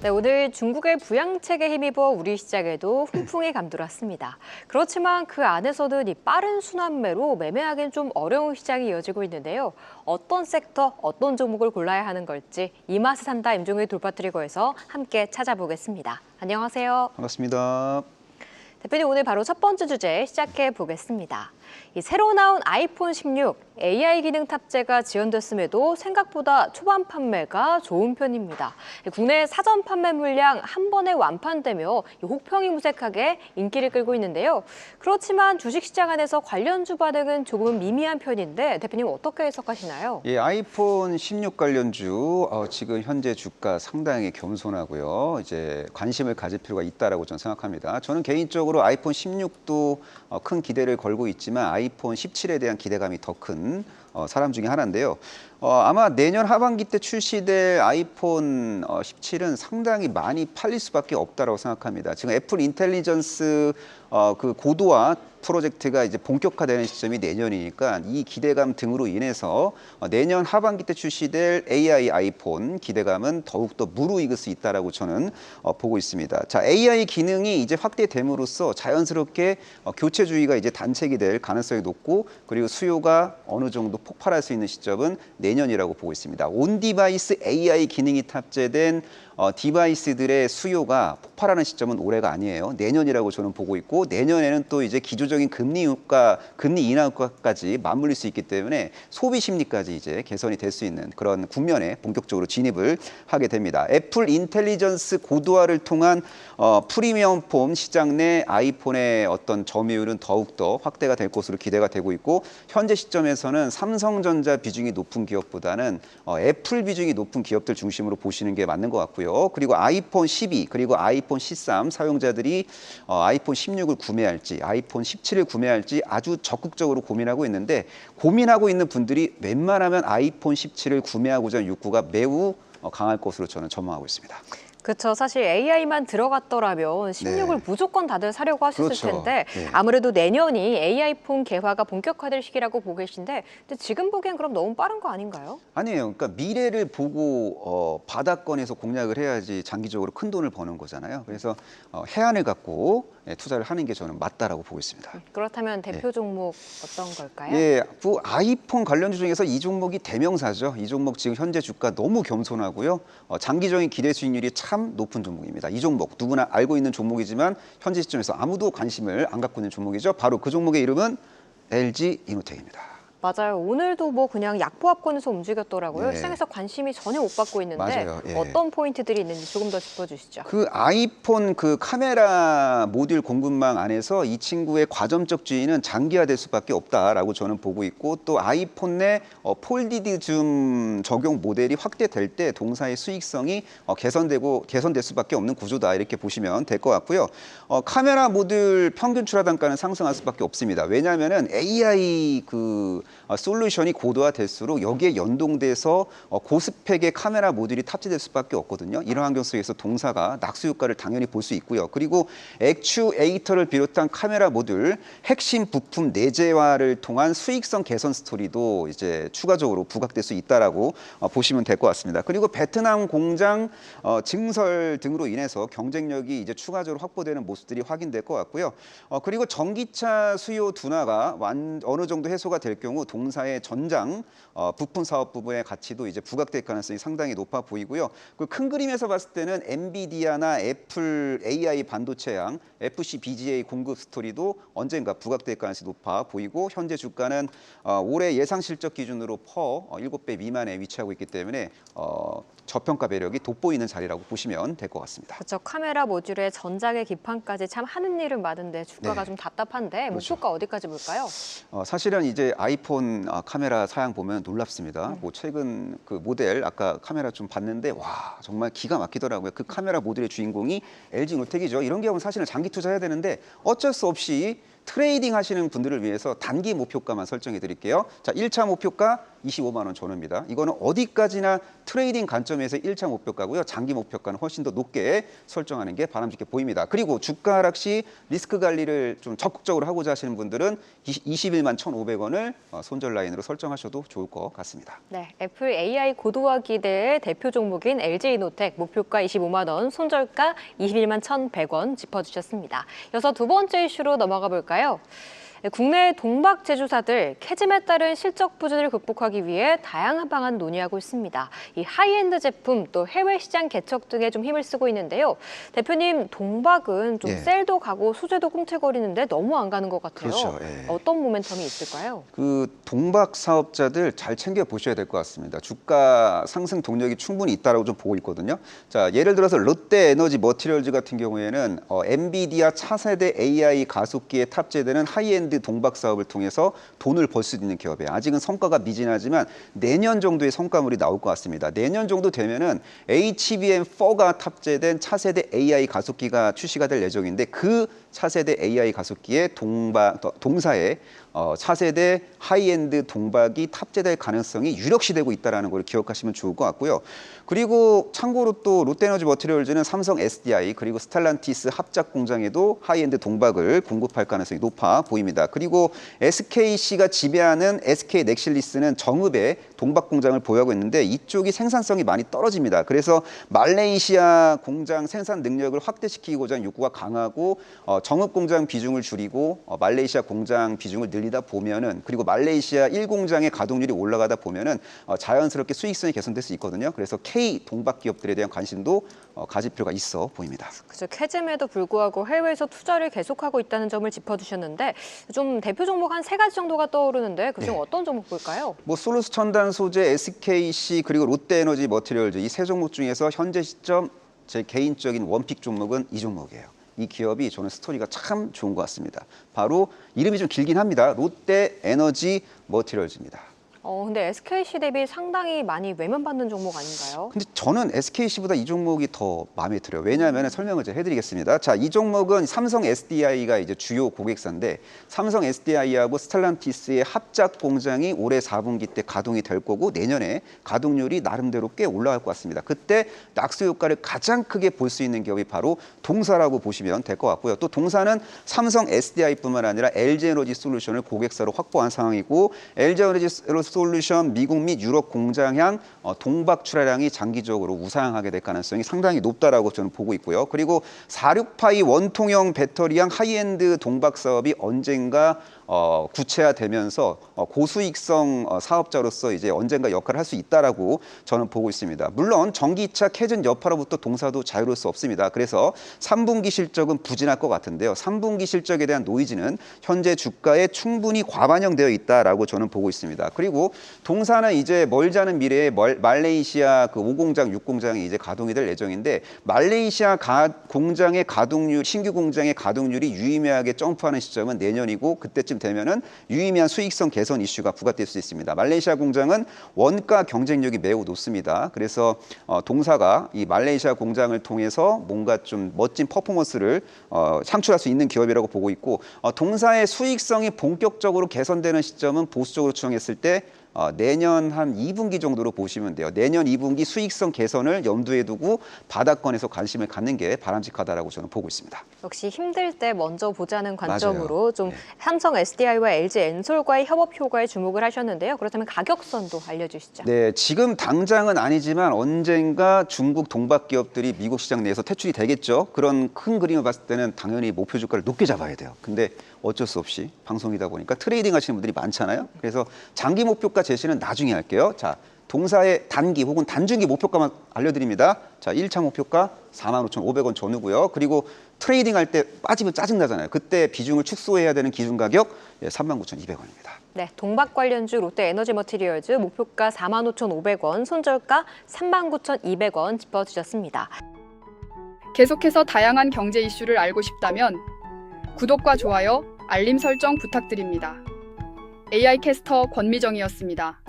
네, 오늘 중국의 부양책에 힘입어 우리 시장에도 훈풍이 감돌았습니다. 그렇지만 그 안에서는 이 빠른 순환매로 매매하기는 좀 어려운 시장이 이어지고 있는데요. 어떤 섹터, 어떤 종목을 골라야 하는 걸지 이 맛에 산다 임종의 돌파트리거에서 함께 찾아보겠습니다. 안녕하세요. 반갑습니다. 대표님 오늘 바로 첫 번째 주제 시작해 보겠습니다. 이 새로 나온 아이폰 16 AI 기능 탑재가 지원됐음에도 생각보다 초반 판매가 좋은 편입니다. 국내 사전 판매 물량 한 번에 완판되며 이 혹평이 무색하게 인기를 끌고 있는데요. 그렇지만 주식시장 안에서 관련주 반응은 조금 미미한 편인데 대표님 어떻게 해석하시나요? 예, 아이폰 16 관련주 어, 지금 현재 주가 상당히 겸손하고요. 이제 관심을 가질 필요가 있다라고 저는 생각합니다. 저는 개인적으로 아이폰 16도 어, 큰 기대를 걸고 있지만 아이폰 17에 대한 기대감이 더큰 어, 사람 중에 하나인데요. 어, 아마 내년 하반기 때 출시될 아이폰 어, 17은 상당히 많이 팔릴 수밖에 없다라고 생각합니다. 지금 애플 인텔리전스 어, 그 고도화 프로젝트가 이제 본격화되는 시점이 내년이니까 이 기대감 등으로 인해서 어, 내년 하반기 때 출시될 AI 아이폰 기대감은 더욱더 무르익을 수 있다라고 저는 어, 보고 있습니다. 자, AI 기능이 이제 확대됨으로써 자연스럽게 어, 교체 주의가 이제 단책이 될 가능성이 높고 그리고 수요가 어느 정도 폭발할 수 있는 시점은 내 년이라고 보고 있습니다. 온 디바이스 AI 기능이 탑재된 어, 디바이스들의 수요가 폭발하는 시점은 올해가 아니에요. 내년이라고 저는 보고 있고 내년에는 또 이제 기조적인 금리 효과, 금리 인하 효과까지 맞물릴 수 있기 때문에 소비 심리까지 이제 개선이 될 수 있는 그런 국면에 본격적으로 진입을 하게 됩니다. 애플 인텔리전스 고도화를 통한 어, 프리미엄 폼 시장 내 아이폰의 어떤 점유율은 더욱더 확대가 될 것으로 기대가 되고 있고 현재 시점에서는 삼성전자 비중이 높은 기업 보다는 어, 애플 비중이 높은 기업들 중심으로 보시는 게 맞는 것 같고요. 그리고 아이폰 12 그리고 아이폰 13 사용자들이 어, 아이폰 16을 구매할지 아이폰 17을 구매할지 아주 적극적으로 고민하고 있는데 고민하고 있는 분들이 웬만하면 아이폰 17을 구매하고자 하는 욕구가 매우 어, 강할 것으로 저는 전망하고 있습니다. 그렇죠. 사실 AI만 들어갔더라면 16을 네. 무조건 다들 사려고 하셨을 그렇죠. 텐데 네. 아무래도 내년이 AI폰 개화가 본격화될 시기라고 보고 계신데 지금 보기엔 그럼 너무 빠른 거 아닌가요? 아니에요. 그러니까 미래를 보고 어, 바닥권에서 공략을 해야지 장기적으로 큰 돈을 버는 거잖아요. 그래서 어, 해안을 갖고 예, 투자를 하는 게 저는 맞다라고 보고 있습니다. 그렇다면 대표 종목 어떤 걸까요? 예, 그 아이폰 관련주 중에서 이 종목이 대명사죠. 이 종목 지금 현재 주가 너무 겸손하고요. 어, 장기적인 기대 수익률이 참 높은 종목입니다. 이 종목 누구나 알고 있는 종목이지만 현재 시점에서 아무도 관심을 안 갖고 있는 종목이죠. 바로 그 종목의 이름은 LG 이노텍입니다. 맞아요. 오늘도 뭐 그냥 약보 합권에서 움직였더라고요. 네. 시장에서 관심이 전혀 못 받고 있는데. 예. 어떤 포인트들이 있는지 조금 더 짚어주시죠. 그 아이폰 그 카메라 모듈 공급망 안에서 이 친구의 과점적 주의는 장기화될 수밖에 없다라고 저는 보고 있고 또 아이폰 내 어, 폴디드 줌 적용 모델이 확대될 때 동사의 수익성이 어, 개선되고 개선될 수밖에 없는 구조다 이렇게 보시면 될 것 같고요. 어, 카메라 모듈 평균 출하 단가는 상승할 수밖에 없습니다. 왜냐하면은 AI 그 어, 솔루션이 고도화될수록 여기에 연동돼서 어, 고스펙의 카메라 모듈이 탑재될 수밖에 없거든요. 이런 환경 속에서 동사가 낙수 효과를 당연히 볼 수 있고요. 그리고 액추에이터를 비롯한 카메라 모듈 핵심 부품 내재화를 통한 수익성 개선 스토리도 이제 추가적으로 부각될 수 있다라고 어, 보시면 될 것 같습니다. 그리고 베트남 공장 어, 증설 등으로 인해서 경쟁력이 이제 추가적으로 확보되는 모습들이 확인될 것 같고요. 어, 그리고 전기차 수요 둔화가 완, 어느 정도 해소가 될 경우 동사의 전장 어, 부품 사업 부분의 가치도 이제 부각될 가능성이 상당히 높아 보이고요. 그큰 그림에서 봤을 때는 엔비디아나 애플 AI 반도체양 FC BGA 공급 스토리도 언젠가 부각될 가능성이 높아 보이고 현재 주가는 어, 올해 예상 실적 기준으로 퍼 어, 7배 미만에 위치하고 있기 때문에 어, 저평가 매력이 돋보이는 자리라고 보시면 될 것 같습니다. 그렇죠. 카메라 모듈에 전작의 기판까지 참 하는 일은 많은데 주가가 네. 좀 답답한데 그렇죠. 목표가 어디까지 볼까요? 어, 사실은 이제 아이폰 아, 카메라 사양 보면 놀랍습니다. 뭐 최근 그 모델 아까 카메라 좀 봤는데 와 정말 기가 막히더라고요. 그 카메라 모델의 주인공이 LG 노텍이죠. 이런 경우는 사실은 장기 투자해야 되는데 어쩔 수 없이 트레이딩 하시는 분들을 위해서 단기 목표가만 설정해 드릴게요. 자, 1차 목표가 25만 원 전후입니다. 이거는 어디까지나 트레이딩 관점에서 1차 목표가고요. 장기 목표가는 훨씬 더 높게 설정하는 게 바람직해 보입니다. 그리고 주가 하락 시 리스크 관리를 좀 적극적으로 하고자 하시는 분들은 21만 1,500원을 어, 손절 라인으로 설정하셔도 좋을 것 같습니다. 네, 애플 AI 고도화 기대의 대표 종목인 LG이노텍 목표가 25만 원, 손절가 21만 1,100원 짚어주셨습니다. 이어서 두 번째 이슈로 넘어가 볼까요? 네, 국내 동박 제조사들 캐즘에 따른 실적 부진을 극복하기 위해 다양한 방안 논의하고 있습니다. 이 하이엔드 제품 또 해외 시장 개척 등에 좀 힘을 쓰고 있는데요. 대표님 동박은 좀 예. 셀도 가고 수제도 꿈틀거리는데 너무 안 가는 것 같아요. 그렇죠, 예. 어떤 모멘텀이 있을까요? 그 동박 사업자들 잘 챙겨 보셔야 될 것 같습니다. 주가 상승 동력이 충분히 있다라고 좀 보고 있거든요. 자, 예를 들어서 롯데 에너지 머티리얼즈 같은 경우에는 어, 엔비디아 차세대 AI 가속기에 탑재되는 하이엔드 동박 사업을 통해서 돈을 벌 수 있는 기업이에요. 아직은 성과가 미진하지만 내년 정도의 성과물이 나올 것 같습니다. 내년 정도 되면은 HBM4가 탑재된 차세대 AI 가속기가 출시가 될 예정인데 그 차세대 AI 가속기에 동박 동사에 어, 차세대 하이엔드 동박이 탑재될 가능성이 유력시되고 있다는 걸 기억하시면 좋을 것 같고요. 그리고 참고로 또 롯데에너지 머티리얼즈는 삼성 SDI 그리고 스탈란티스 합작 공장에도 하이엔드 동박을 공급할 가능성이 높아 보입니다. 그리고 SKC가 지배하는 SK 넥실리스는 정읍에 동박 공장을 보유하고 있는데 이쪽이 생산성이 많이 떨어집니다. 그래서 말레이시아 공장 생산 능력을 확대시키고자 하는 욕구가 강하고 어, 정읍 공장 비중을 줄이고 어, 말레이시아 공장 비중을 늘리다 보면은 그리고 말레이시아 1공장의 가동률이 올라가다 보면은 어, 자연스럽게 수익성이 개선될 수 있거든요. 그래서 K 동박 기업들에 대한 관심도 어, 가질 필요가 있어 보입니다. 그죠. 캐즘에도 불구하고 해외에서 투자를 계속하고 있다는 점을 짚어주셨는데 좀 대표 종목 한 세 가지 정도가 떠오르는데 그중 네. 어떤 종목 볼까요? 뭐 솔루스 첨단 소재, SKC 그리고 롯데에너지 머티리얼즈 이 세 종목 중에서 현재 시점 제 개인적인 원픽 종목은 이 종목이에요. 이 기업이 저는 스토리가 참 좋은 것 같습니다. 바로 이름이 좀 길긴 합니다. 롯데 에너지 머티리얼즈입니다. 어, 근데 SKC 대비 상당히 많이 외면받는 종목 아닌가요? 근데 저는 SKC보다 이 종목이 더 마음에 들어요. 왜냐하면 설명을 제가 해드리겠습니다. 자, 이 종목은 삼성 SDI가 이제 주요 고객사인데 삼성 SDI하고 스텔란티스의 합작 공장이 올해 4분기 때 가동이 될 거고 내년에 가동률이 나름대로 꽤 올라갈 것 같습니다. 그때 낙수 효과를 가장 크게 볼 수 있는 기업이 바로 동사라고 보시면 될 것 같고요. 또 동사는 삼성 SDI뿐만 아니라 LG에너지 솔루션을 고객사로 확보한 상황이고 LG에너지 솔루션 미국 및 유럽 공장향 어, 동박 출하량이 장기적으로 우상하게 될 가능성이 상당히 높다라고 저는 보고 있고요. 그리고 46파이 원통형 배터리형 하이엔드 동박 사업이 언젠가 어, 구체화되면서 어, 고수익성 어, 사업자로서 이제 언젠가 역할을 할 수 있다라고 저는 보고 있습니다. 물론 전기차 캐즌 여파로부터 동사도 자유로울 수 없습니다. 그래서 3분기 실적은 부진할 것 같은데요. 3분기 실적에 대한 노이즈는 현재 주가에 충분히 과반영되어 있다라고 저는 보고 있습니다. 그리고 동사는 이제 멀지 않은 미래에 멀- 말레이시아 그 5공장, 6공장이 이제 가동이 될 예정인데 말레이시아 가, 공장의 가동률, 신규 공장의 가동률이 유의미하게 점프하는 시점은 내년이고 그때 쯤 되면은 유의미한 수익성 개선 이슈가 부각될 수 있습니다. 말레이시아 공장은 원가 경쟁력이 매우 높습니다. 그래서 어, 동사가 이 말레이시아 공장을 통해서 뭔가 좀 멋진 퍼포먼스를 어, 창출할 수 있는 기업이라고 보고 있고 어, 동사의 수익성이 본격적으로 개선되는 시점은 보수적으로 추정했을 때 어, 내년 한 2분기 정도로 보시면 돼요. 내년 2분기 수익성 개선을 염두에 두고 바닥권에서 관심을 갖는 게 바람직하다라고 저는 보고 있습니다. 역시 힘들 때 먼저 보자는 관점으로 맞아요. 좀 네. 삼성 SDI와 LG 엔솔과의 협업 효과에 주목을 하셨는데요. 그렇다면 가격선도 알려주시죠. 네, 지금 당장은 아니지만 언젠가 중국 동박 기업들이 미국 시장 내에서 퇴출이 되겠죠. 그런 큰 그림을 봤을 때는 당연히 목표 주가를 높게 잡아야 돼요. 근데 어쩔 수 없이 방송이다 보니까 트레이딩 하시는 분들이 많잖아요. 그래서 장기 목표가 제시는 나중에 할게요. 자, 동사의 단기 혹은 단중기 목표가만 알려드립니다. 자, 1차 목표가 45,500원 전후고요. 그리고 트레이딩 할 때 빠지면 짜증나잖아요. 그때 비중을 축소해야 되는 기준 가격 예, 39,200원입니다. 네, 동박 관련주 롯데 에너지 머티리얼즈 목표가 45,500원, 손절가 39,200원 짚어주셨습니다. 계속해서 다양한 경제 이슈를 알고 싶다면 구독과 좋아요, 알림 설정 부탁드립니다. AI 캐스터 권미정이었습니다.